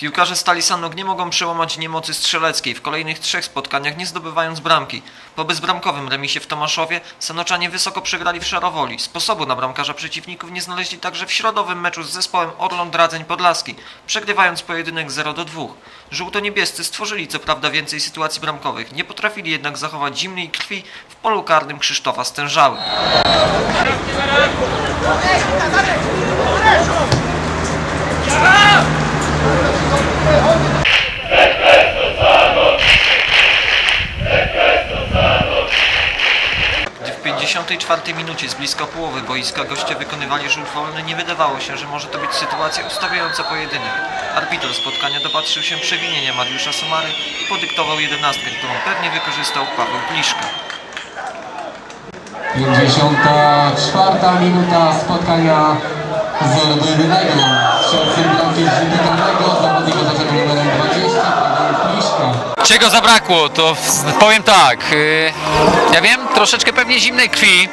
Piłkarze Stali Sanok nie mogą przełamać niemocy strzeleckiej w kolejnych trzech spotkaniach nie zdobywając bramki. Po bezbramkowym remisie w Tomaszowie Sanoczanie wysoko przegrali w Szarowoli. Sposobu na bramkarza przeciwników nie znaleźli także w środowym meczu z zespołem Orląt Radzeń Podlaski, przegrywając pojedynek 0 do 2. Żółto-niebiescy stworzyli co prawda więcej sytuacji bramkowych, nie potrafili jednak zachować zimnej krwi w polu karnym Krzysztofa Stężały. Gdy w 54 minucie z blisko połowy boiska goście wykonywali rzut wolny, nie wydawało się, że może to być sytuacja ustawiająca pojedynek. Arbiter spotkania dopatrzył się przewinienia Mariusza Somary i podyktował jedenastkę, którą pewnie wykorzystał Paweł Pliszka. 54 minuta spotkania zerowego. Strzelcem bramki rzutu karnego, zawodnik oznaczony numerem 20, Paweł Pliszka. Czego zabrakło, to powiem tak. y, Ja wiem, troszeczkę pewnie zimnej krwi.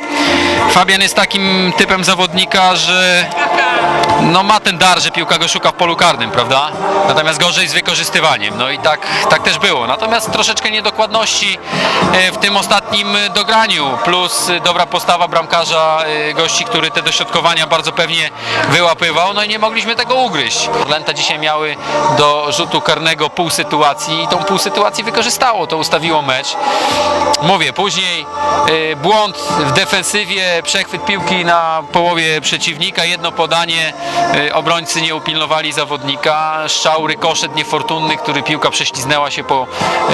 Fabian jest takim typem zawodnika, że no ma ten dar, że piłka go szuka w polu karnym, prawda? Natomiast gorzej z wykorzystywaniem. No i tak, tak też było. Natomiast troszeczkę niedokładności y, w tym ostatnim y, dograniu, plus y, dobra postawa bramkarza gości, który te dośrodkowania bardzo pewnie wyłapywał. No i nie mogliśmy tego ugryźć. Lenta dzisiaj miały do rzutu karnego pół sytuacji i tą pół sytuacji wykorzystało. To ustawiło mecz. Mówię, później błąd w defensywie, przechwyt piłki na połowie przeciwnika, jedno podanie, y, obrońcy nie upilnowali zawodnika, strzał, rykoszet niefortunny, który piłka prześliznęła się po,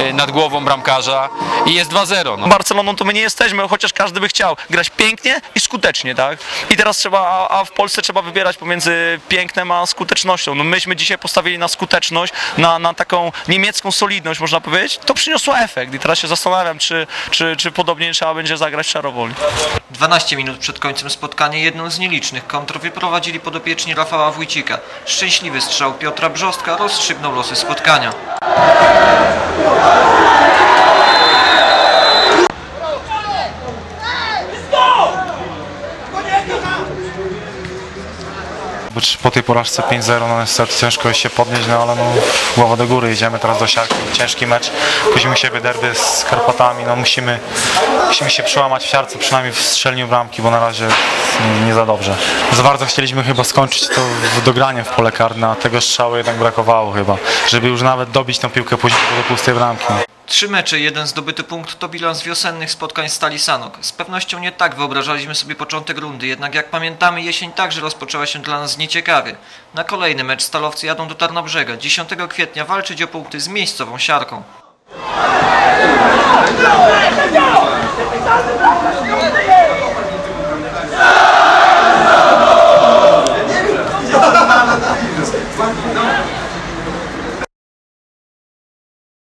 y, nad głową bramkarza i jest 2-0. No. Barceloną to my nie jesteśmy, chociaż każdy by chciał grać pięknie i skutecznie, tak? I teraz trzeba, a- a w Polsce trzeba wybierać pomiędzy pięknem a skutecznością. No myśmy dzisiaj postawili na skuteczność, na, na taką niemiecką solidność, można powiedzieć. To przyniosło efekt i teraz się zastanawiam, czy, czy, czy podobnie trzeba będzie zagrać w Szarowoli. 12 minut przed końcem spotkania jedną z nielicznych kontr wyprowadzili podopieczni Rafała Wójcika. Szczęśliwy strzał Piotra Brzostka rozstrzygnął losy spotkania. Po tej porażce 5-0, no niestety ciężko jest się podnieść, no ale no głowa do góry, idziemy teraz do siarki, ciężki mecz, później siebie derby z Karpatami, no musimy, musimy się przełamać w siarce, przynajmniej w strzelniu bramki, bo na razie nie, za dobrze. Za bardzo chcieliśmy chyba skończyć to w dograniem w pole karne, a tego strzału jednak brakowało chyba, żeby już nawet dobić tą piłkę później do pustej bramki. Trzy mecze, jeden zdobyty punkt to bilans wiosennych spotkań Stali Sanok. Z pewnością nie tak wyobrażaliśmy sobie początek rundy, jednak jak pamiętamy jesień także rozpoczęła się dla nas nieciekawie. Na kolejny mecz stalowcy jadą do Tarnobrzega 10 kwietnia walczyć o punkty z miejscową siarką.